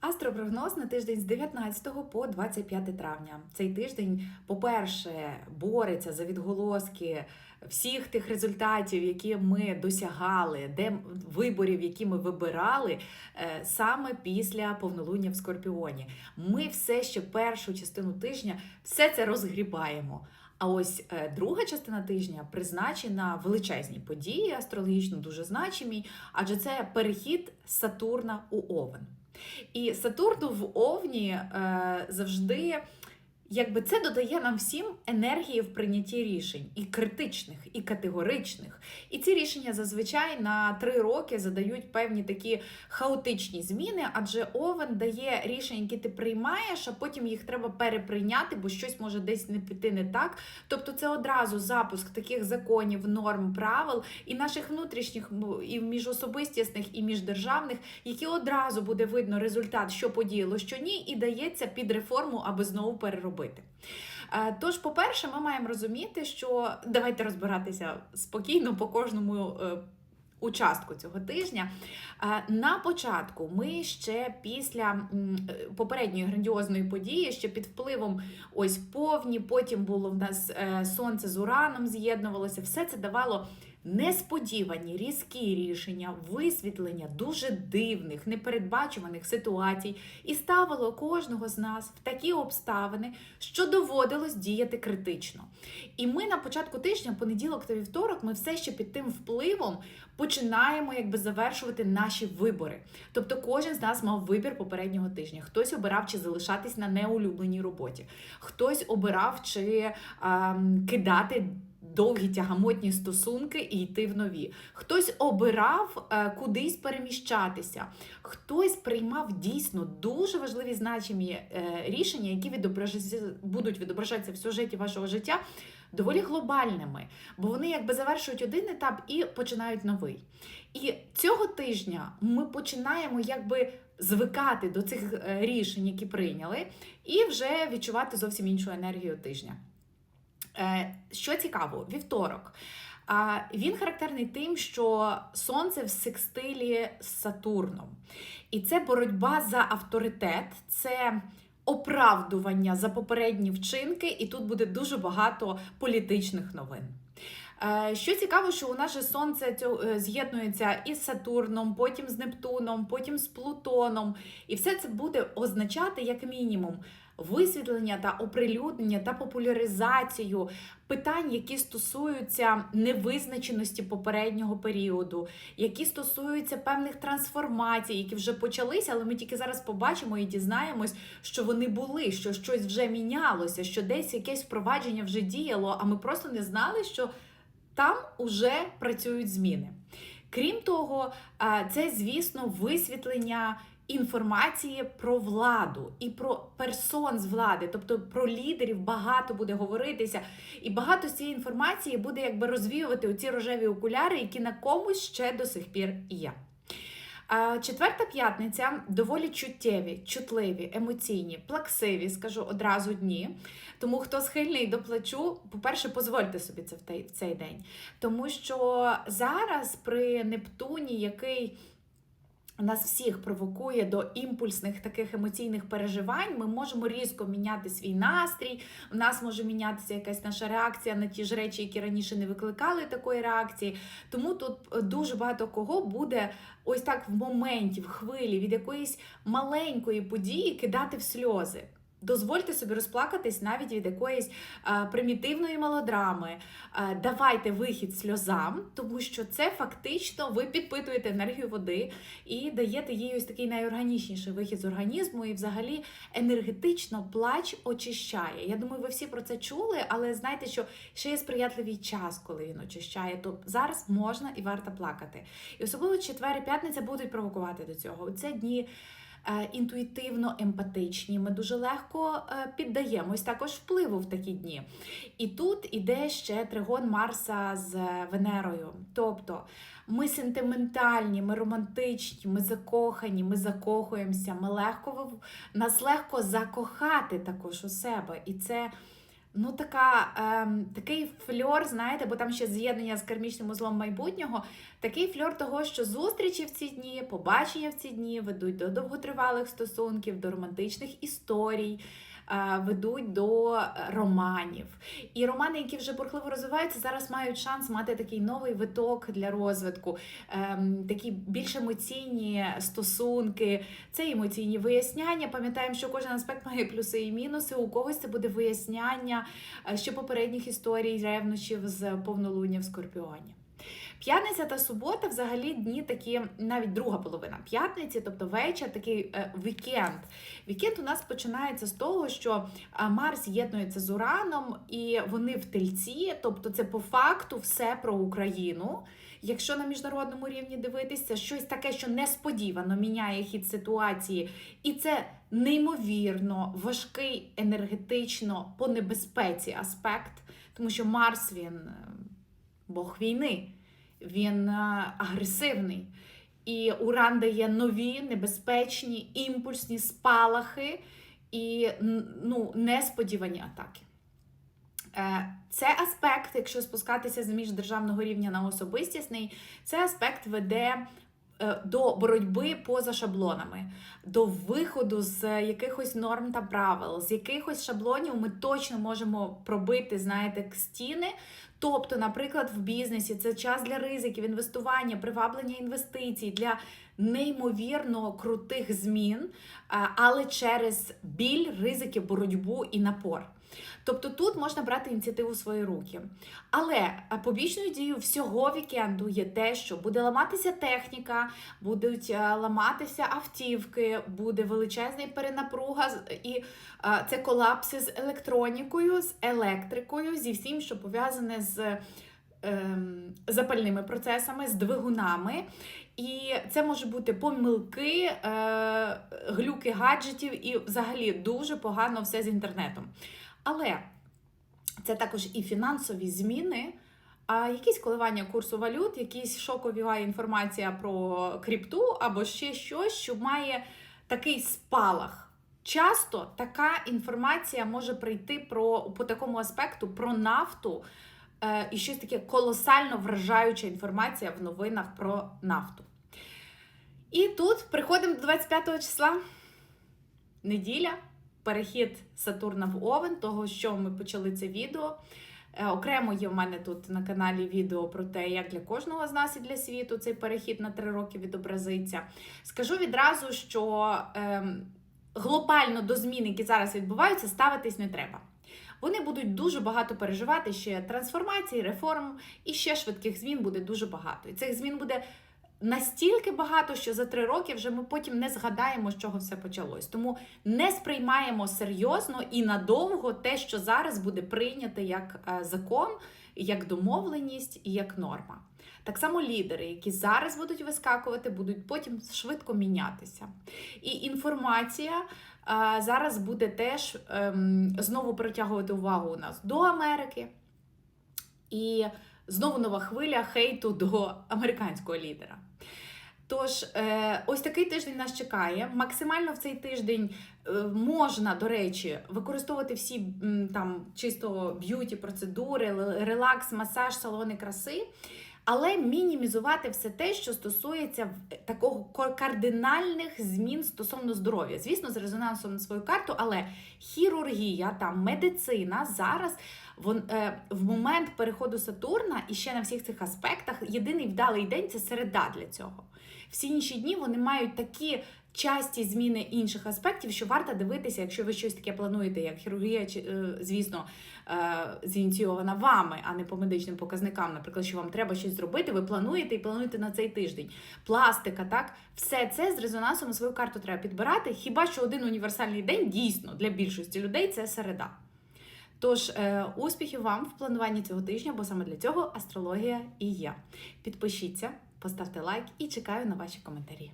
Астропрогноз на тиждень з 19 по 25 травня. Цей тиждень, по-перше, бореться за відголоски всіх тих результатів, які ми досягали, де виборів, які ми вибирали е, саме після повнолуння в Скорпіоні. Ми все ще першу частину тижня все це розгрібаємо. А ось е, друга частина тижня призначена величезній події, астрологічно дуже значимій, адже це перехід Сатурна у Овен. І Сатурну в Овні е, завжди. Якби це додає нам всім енергії в прийнятті рішень, і критичних, і категоричних. І ці рішення зазвичай на три роки задають певні такі хаотичні зміни, адже овен дає рішення, які ти приймаєш, а потім їх треба переприйняти, бо щось може десь не піти не так. Тобто це одразу запуск таких законів, норм, правил і наших внутрішніх, і міжособистісних, і міждержавних, які одразу буде видно результат, що подіяло, що ні, і дається під реформу, аби знову переробити робити. Е, тож, по-перше, ми маємо розуміти, що давайте розбиратися спокійно по кожному. е, Участку цього тижня. Е, На початку ми ще після попередньої грандіозної події, ще під впливом ось повні, потім було в нас сонце з ураном з'єднувалося, все це давало несподівані різкі рішення, висвітлення дуже дивних, непередбачуваних ситуацій і ставило кожного з нас в такі обставини, що доводилось діяти критично. І ми на початку тижня, понеділок та вівторок, ми все ще під тим впливом починаємо якби завершувати наші вибори. Тобто кожен з нас мав вибір попереднього тижня. Хтось обирав чи залишатись на неулюбленій роботі, хтось обирав чи а, кидати довгі тягамотні стосунки і йти в нові. Хтось обирав е, кудись переміщатися, хтось приймав дійсно дуже важливі значимі е, рішення, які відображаться, будуть відображатися в сюжеті вашого життя. Доволі глобальними, бо вони якби завершують один етап і починають новий. І цього тижня ми починаємо якби звикати до цих е, рішень, які прийняли, і вже відчувати зовсім іншу енергію тижня. Е, Що цікаво, вівторок. Він характерний тим, що сонце в секстилі з Сатурном. І це боротьба за авторитет, це оправдування за попередні вчинки, і тут буде дуже багато політичних новин. Е, Що цікаво, що у нас же сонце е, з'єднується із Сатурном, потім з Нептуном, потім з Плутоном. І все це буде означати, як мінімум, висвітлення та оприлюднення та популяризацію питань, які стосуються невизначеності попереднього періоду, які стосуються певних трансформацій, які вже почалися, але ми тільки зараз побачимо і дізнаємось, що вони були, що щось вже мінялося, що десь якесь впровадження вже діяло, а ми просто не знали, що там уже працюють зміни. Крім того, це, звісно, висвітлення інформації про владу і про персон з влади, тобто про лідерів багато буде говоритися, і багато з цієї інформації буде якби розвіювати оці рожеві окуляри, які на комусь ще до сих пір є. Четверта п'ятниця доволі чуттєві, чутливі, емоційні, плаксиві, скажу одразу дні. Тому хто схильний до плачу, по-перше, дозвольте собі це в цей день. Тому що зараз при Нептуні, який нас всіх провокує до імпульсних таких емоційних переживань, ми можемо різко міняти свій настрій. У нас може мінятися якась наша реакція на ті ж речі, які раніше не викликали такої реакції. Тому тут е, дуже багато кого буде ось так в моменті, в хвилі від якоїсь маленької події кидати в сльози. Дозвольте собі розплакатись навіть від якоїсь е, примітивної мелодрами. Е, давайте вихід сльозам, тому що це фактично ви підпитуєте енергію води і даєте їй ось такий найорганічніший вихід з організму, і взагалі енергетично плач очищає. Я думаю, ви всі про це чули, але знайте, що ще є сприятливий час, коли він очищає. То зараз можна і варто плакати. І особливо четвер і п'ятниця будуть провокувати до цього. Це дні. Е, Інтуїтивно емпатичні, ми дуже легко е, піддаємось також впливу в такі дні. І тут іде ще тригон Марса з Венерою. Тобто ми сентиментальні, ми романтичні, ми закохані, ми закохуємося, ми легко нас легко закохати також у себе. І це ну така, ем, такий фльор, знаєте, бо там ще з'єднання з кармічним узлом майбутнього. Такий фльор того, що зустрічі в ці дні, побачення в ці дні ведуть до довготривалих стосунків, до романтичних історій. Е, Ведуть до е, романів. І романи, які вже бурхливо розвиваються, зараз мають шанс мати такий новий виток для розвитку, ем, такі більш емоційні стосунки, це емоційні виясняння. Пам'ятаємо, що кожен аспект має плюси і мінуси. У когось це буде виясняння е, ще попередніх історій ревнощів з повнолуння в Скорпіоні. П'ятниця та субота взагалі дні такі, навіть друга половина п'ятниці, тобто вечір, такий е, вікенд. Вікенд у нас починається з того, що е, Марс єднується з Ураном, і вони в тельці, тобто це по факту все про Україну. Якщо на міжнародному рівні дивитися, щось таке, що несподівано міняє хід ситуації, і це неймовірно важкий енергетично по небезпеці аспект, тому що Марс він е, Бог війни, він е, агресивний. І Уран дає нові небезпечні імпульсні спалахи і ну, несподівані атаки. Е, Це аспект, якщо спускатися з міждержавного рівня на особистісний, це аспект веде до боротьби поза шаблонами, до виходу з якихось норм та правил, з якихось шаблонів ми точно можемо пробити, знаєте, стіни. Тобто, наприклад, в бізнесі це час для ризиків, інвестування, приваблення інвестицій для неймовірно крутих змін, е, але через біль, ризики, боротьбу і напор. Тобто тут можна брати ініціативу в свої руки. Але е, побічною дією всього вікенду є те, що буде ламатися техніка, будуть е, ламатися автівки, буде величезна перенапруга і це колапси з електронікою, з електрикою, зі всім, що пов'язане з запальними процесами, з двигунами. І це може бути помилки, е, глюки гаджетів і взагалі дуже погано все з інтернетом. Але це також і фінансові зміни, а якісь коливання курсу валют, якісь шокова інформація про крипту або ще щось, що має такий спалах. Часто така інформація може прийти про по такому аспекту про нафту і щось таке колосально вражаюча інформація в новинах про нафту. І тут приходимо до 25 числа. Неділя, перехід Сатурна в Овен, того, що ми почали це відео. Е, Окремо є в мене тут на каналі відео про те, як для кожного з нас і для світу цей перехід на три роки відобразиться. Скажу відразу, що ем, глобально до змін, які зараз відбуваються, ставитись не треба. Вони будуть дуже багато переживати ще трансформацій, реформ, і ще швидких змін буде дуже багато. І цих змін буде настільки багато, що за три роки вже ми потім не згадаємо, з чого все почалось. Тому не сприймаємо серйозно і надовго те, що зараз буде прийнято як е, закон, як домовленість і як норма. Так само лідери, які зараз будуть вискакувати, будуть потім швидко мінятися. І інформація е, зараз буде теж ем, знову притягувати увагу у нас до Америки. І знову нова хвиля хейту до американського лідера. Тож, е, ось такий тиждень нас чекає. Максимально в цей тиждень е, можна, до речі, використовувати всі там чисто б'юті процедури, релакс, масаж, салони краси. Але мінімізувати все те, що стосується в- такого ко- кардинальних змін стосовно здоров'я. Звісно, з резонансом на свою карту, але хірургія, та медицина зараз вон, е, в момент переходу Сатурна і ще на всіх цих аспектах єдиний вдалий день це середа для цього. Всі інші дні вони мають такі часті зміни інших аспектів, що варто дивитися, якщо ви щось таке плануєте, як хірургія, е, звісно, е, зініційована вами, а не по медичним показникам. Наприклад, що вам треба щось зробити, ви плануєте і плануєте на цей тиждень. Пластика, так, все це з резонансом на свою карту треба підбирати. Хіба що один універсальний день дійсно для більшості людей це середа. Тож, е, успіхів вам в плануванні цього тижня, бо саме для цього астрологія і є. Підпишіться, поставте лайк і чекаю на ваші коментарі.